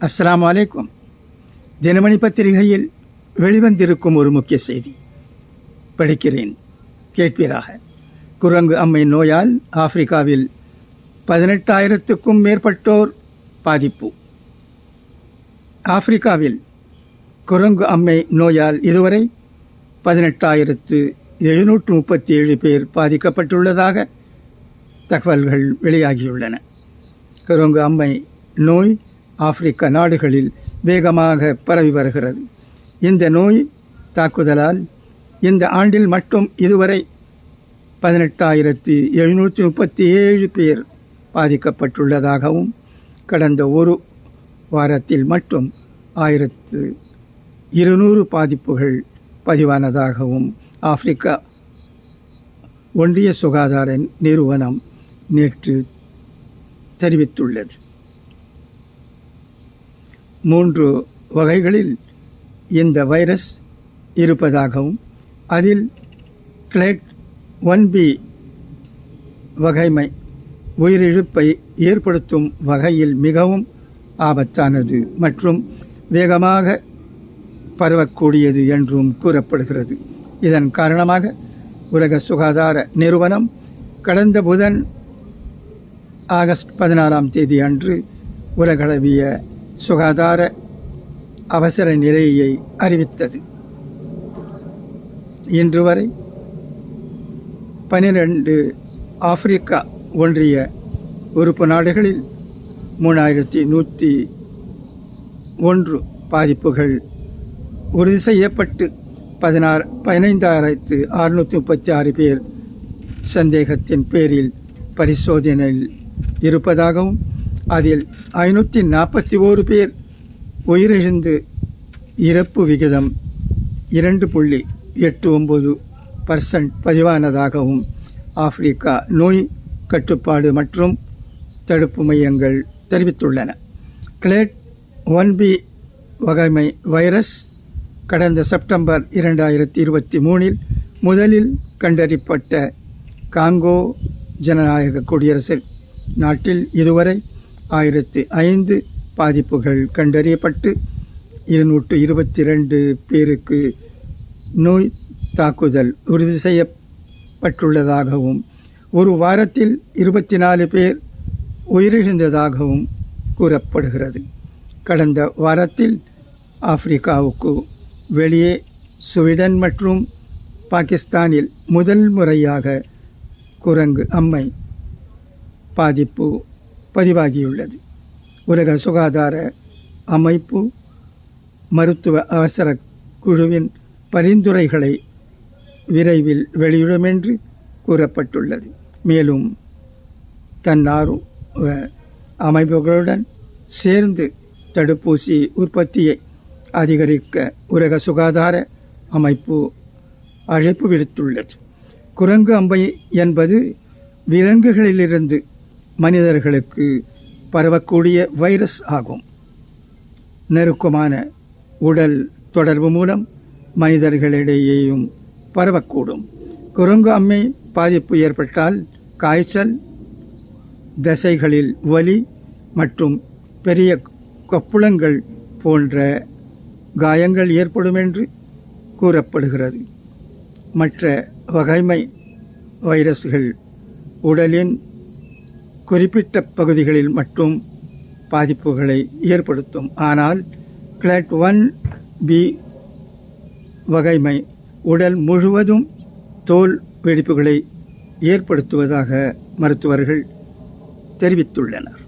அஸ்லாம் அலைக்கும். தினமணி பத்திரிகையில் வெளிவந்திருக்கும் ஒரு முக்கிய செய்தி. படிக்கிறேன். கேட்பீராக. குரங்கு அம்மை நோயால் ஆப்பிரிக்காவில் பதினெட்டாயிரத்துக்கும் மேற்பட்டோர் பாதிப்பு. ஆப்பிரிக்காவில் குரங்கு அம்மை நோயால் இதுவரை பதினெட்டாயிரத்து எழுநூற்று முப்பத்தி ஏழு பேர் பாதிக்கப்பட்டுள்ளதாக தகவல்கள் வெளியாகியுள்ளன. குரங்கு அம்மை நோய் ஆப்பிரிக்க நாடுகளில் வேகமாக பரவி வருகிறது. இந்த நோய் தாக்குதலால் இந்த ஆண்டில் மட்டும் இதுவரை பதினெட்டாயிரத்தி எழுநூற்றி முப்பத்தி ஏழு பேர் பாதிக்கப்பட்டுள்ளதாகவும் கடந்த ஒரு வாரத்தில் மட்டும் ஆயிரத்து இருநூறு பாதிப்புகள் பதிவானதாகவும் ஆப்பிரிக்கா ஒன்றிய சுகாதார நிறுவனம் நேற்று தெரிவித்துள்ளது. மூன்று வகைகளில் இந்த வைரஸ் இருப்பதாகவும் அதில் கிளேட் ஒன் பி வகைமை உயிரிழப்பை ஏற்படுத்தும் வகையில் மிகவும் ஆபத்தானது மற்றும் வேகமாக பரவக்கூடியது என்றும் கூறப்படுகிறது. இதன் காரணமாக உலக சுகாதார நிறுவனம் கடந்த புதன் ஆகஸ்ட் பதினாறாம் தேதி அன்று உலகளவிய சுகாதார அவசர நிலையை அறிவித்தது. இன்று வரை பனிரெண்டு ஆப்பிரிக்கா ஒன்றிய உறுப்பு நாடுகளில் மூணாயிரத்தி நூற்றி ஒன்று பாதிப்புகள் உறுதி செய்யப்பட்டு பதினாறு பதினைந்தாயிரத்து அறுநூற்றி முப்பத்தி ஆறு பேர் சந்தேகத்தின் பேரில் பரிசோதனையில் இருப்பதாகவும் அதில் ஐநூற்றி நாற்பத்தி ஓரு பேர் உயிரிழந்து இறப்பு விகிதம் இரண்டு புள்ளி எட்டு ஒம்பது பர்சன்ட் பதிவானதாகவும் ஆப்பிரிக்கா நோய் கட்டுப்பாடு மற்றும் தடுப்பு மையங்கள் தெரிவித்துள்ளன. கிளேட் ஒன் பி வகைமை வைரஸ் கடந்த செப்டம்பர் இரண்டாயிரத்தி இருபத்தி மூணில் முதலில் கண்டறியப்பட்ட காங்கோ ஜனநாயக குடியரசு நாட்டில் இதுவரை ஆயிரத்தி ஐந்து பாதிப்புகள் கண்டறியப்பட்டு இருநூற்று இருபத்தி ரெண்டு பேருக்கு நோய் தாக்குதல் உறுதி செய்யப்பட்டுள்ளதாகவும் ஒரு வாரத்தில் இருபத்தி நாலு பேர் உயிரிழந்ததாகவும் கூறப்படுகிறது. கடந்த வாரத்தில் ஆப்பிரிக்காவுக்கு வெளியே ஸ்வீடன் மற்றும் பாகிஸ்தானில் முதல் முறையாக குரங்கு அம்மை பாதிப்பு பதிவாகியுள்ளது. உலக சுகாதார அமைப்பு மருத்துவ அவசர குழுவின் பரிந்துரைகளை விரைவில் வெளியிடும் என்று கூறப்பட்டுள்ளது. மேலும் தன்னார்வ அமைப்புகளுடன் சேர்ந்து தடுப்பூசி உற்பத்தியை அதிகரிக்க உலக சுகாதார அமைப்பு அழைப்பு விடுத்துள்ளது. குரங்கு அம்பை என்பது விலங்குகளிலிருந்து மனிதர்களுக்கு பரவக்கூடிய வைரஸ் ஆகும். நெருக்கமான உடல் தொடர்பு மூலம் மனிதர்களிடையேயும் பரவக்கூடும். குரங்கு அம்மை பாதிப்பு ஏற்பட்டால் காய்ச்சல் தசைகளில் வலி மற்றும் பெரிய கொப்புளங்கள் போன்ற காயங்கள் ஏற்படும் என்று கூறப்படுகிறது. மற்ற வகைமை வைரஸ்கள் உடலின் குறிப்பிட்ட பகுதிகளில் மட்டும் பாதிப்புகளை ஏற்படுத்தும். ஆனால் கிளாட் ஒன் பி வகைமை உடல் முழுவதும் தோல் வெடிப்புகளை ஏற்படுத்துவதாக மருத்துவர்கள் தெரிவித்துள்ளனர்.